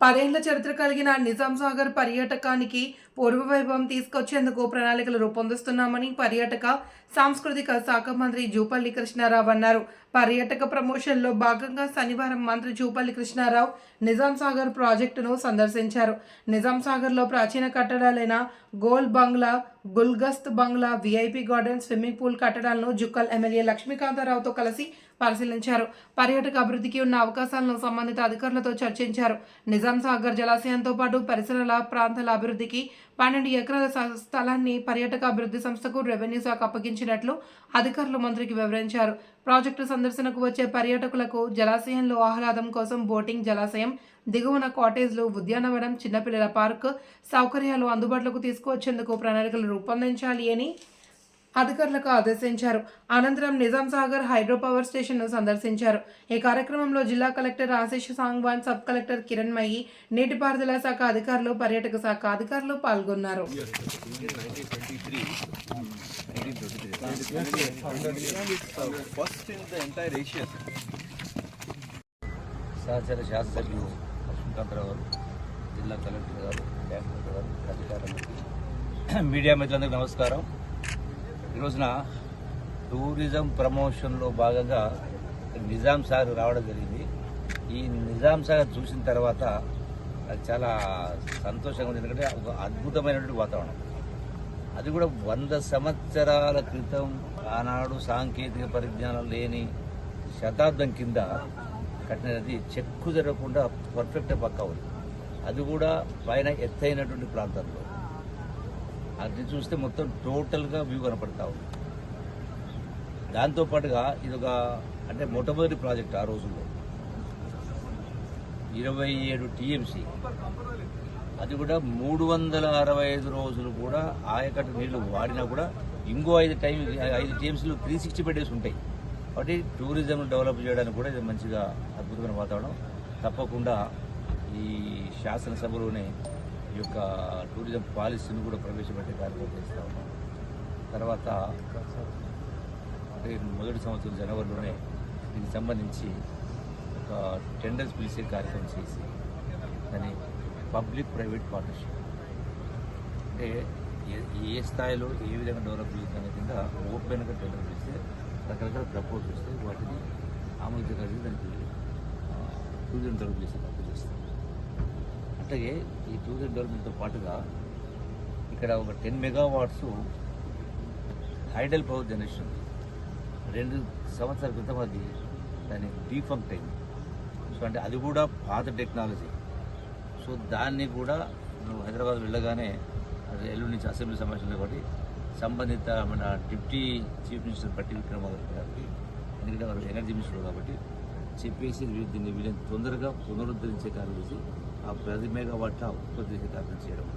పదేళ్ళ చరిత్ర కలిగిన నిజాం సాగర్ పర్యాటకానికి పూర్వ వైభవం తీసుకొచ్చేందుకు ప్రణాళికలు రూపొందిస్తున్నామని పర్యాటక సాంస్కృతిక శాఖ మంత్రి జూపల్లి కృష్ణారావు అన్నారు. పర్యాటక ప్రమోషన్లో భాగంగా శనివారం మంత్రి జూపల్లి కృష్ణారావు నిజాం సాగర్ ప్రాజెక్టును సందర్శించారు. నిజాం సాగర్లో ప్రాచీన కట్టడాలైన Gol Bangla Gulgasht Bangla VIP garden swimming pool కట్టడాలను జుక్కల్ ఎమ్మెల్యే లక్ష్మీకాంతారావుతో కలిసి పరిశీలించారు. పర్యాటక అభివృద్ధికి ఉన్న అవకాశాలను సంబంధిత అధికారులతో చర్చించారు. నిజాం సాగర్ జలాశయంతో పాటు పరిసరాల ప్రాంతాల అభివృద్ధికి పన్నెండు ఎకరాల స్థలాన్ని పర్యాటక అభివృద్ధి సంస్థకు రెవెన్యూ శాఖ అప్పగించినట్లు అధికారులు మంత్రికి వివరించారు. ప్రాజెక్టు సందర్శనకు వచ్చే పర్యాటకులకు జలాశయంలో ఆహ్లాదం కోసం బోటింగ్ జలాశయం దిగువన కాటేజ్లు ఉద్యానవనం చిన్నపిల్లల పార్క్ సౌకర్యాలు అందుబాటులోకి తీసుకువచ్చేందుకు ప్రణాళికలు రూపొందించాలి అని అధికారులకు ఆదేశించారు. అనంతరం నిజాం సాగర్ హైడ్రో పవర్ స్టేషన్ను సందర్శించారు. ఈ కార్యక్రమంలో జిల్లా collector Ashish Sangwan sub collector Kiranmayi నీటిపారుదల శాఖ అధికారులు పర్యాటక శాఖ అధికారులు పాల్గొన్నారు. సహచర శాస్త్రజ్ఞులు లక్ష్మీకాంతరావు గారు జిల్లా కలెక్టర్ గారు డ్యామ్ గారు అధికారులకు మీడియా మిత్రులందరికీ నమస్కారం. ఈరోజున టూరిజం ప్రమోషన్లో భాగంగా నిజాం సాగర్ రావడం జరిగింది. ఈ నిజాం సాగర్ చూసిన తర్వాత అది చాలా సంతోషంగా ఉంది. ఎందుకంటే ఒక అద్భుతమైనటువంటి వాతావరణం. అది కూడా వంద సంవత్సరాల క్రితం ఆనాడు సాంకేతిక పరిజ్ఞానం లేని శతాబ్దం కింద కట్టినది చెక్కు జరగకుండా పర్ఫెక్ట్ పక్కా ఉంది. అది కూడా పైన ఎత్తైనటువంటి ప్రాంతంలో. అది చూస్తే మొత్తం టోటల్గా వ్యూ కనపడతా ఉంది. దాంతోపాటుగా ఇది ఒక అంటే మొట్టమొదటి ప్రాజెక్ట్ ఆ రోజుల్లో. ఇరవై ఏడు టీఎంసీ అది కూడా మూడు వందల అరవై ఐదు రోజులు కూడా ఆయకట్టు నీళ్ళు వాడినా కూడా ఇంకో ఐదు టైం ఐదు టీఎంసీలు త్రీ సిక్స్టీ ఫైవ్ డేస్ ఉంటాయి. కాబట్టి టూరిజం డెవలప్ చేయడానికి కూడా ఇది మంచిగా అద్భుతమైన వాతావరణం. తప్పకుండా ఈ శాసనసభలోనే ఈ యొక్క టూరిజం పాలసీని కూడా ప్రవేశపెట్టే కార్యక్రమం చేస్తూ ఉన్నాం. తర్వాత అంటే మొదటి సంవత్సరం జనవరిలోనే దీనికి సంబంధించి ఒక టెండర్స్ పిలిచే కార్యక్రమం చేసి దాన్ని పబ్లిక్ ప్రైవేట్ పార్ట్నర్షిప్. అంటే ఏ ఏ స్థాయిలో ఏ విధంగా డెవలప్ చేస్తున్న కింద ఓపెన్గా టెండర్ పిలిస్తే రకరకాల ప్రపోజ్ వస్తే వాటిని ఆమోదించగలిగి దానికి టూరిజం డెవలప్ చేసే పద్ధతి చేస్తాం అట్లాగే ఈ టూరిజం డెవలప్మెంట్తో పాటుగా ఇక్కడ ఒక ten megawatts hydel power generation రెండు సంవత్సరాల క్రితం అది దాని డీఫంక్ట్ అయింది. సో అంటే అది కూడా పాత టెక్నాలజీ. సో దాన్ని కూడా నువ్వు హైదరాబాద్ వెళ్ళగానే అది ఎల్లుండి నుంచి అసెంబ్లీ సమావేశంలో కాబట్టి సంబంధిత మన డిప్యూటీ చీఫ్ మినిస్టర్ బట్టి విక్రమార్క గారికి ఎందుకంటే వారు ఎనర్జీ మినిస్టర్ కాబట్టి చెప్పేసి దీన్ని వీళ్ళని తొందరగా పునరుద్ధరించే కారణం చేసి ఆ పది మెగావాట్ల ఉత్పత్తి చేసే చేయడం.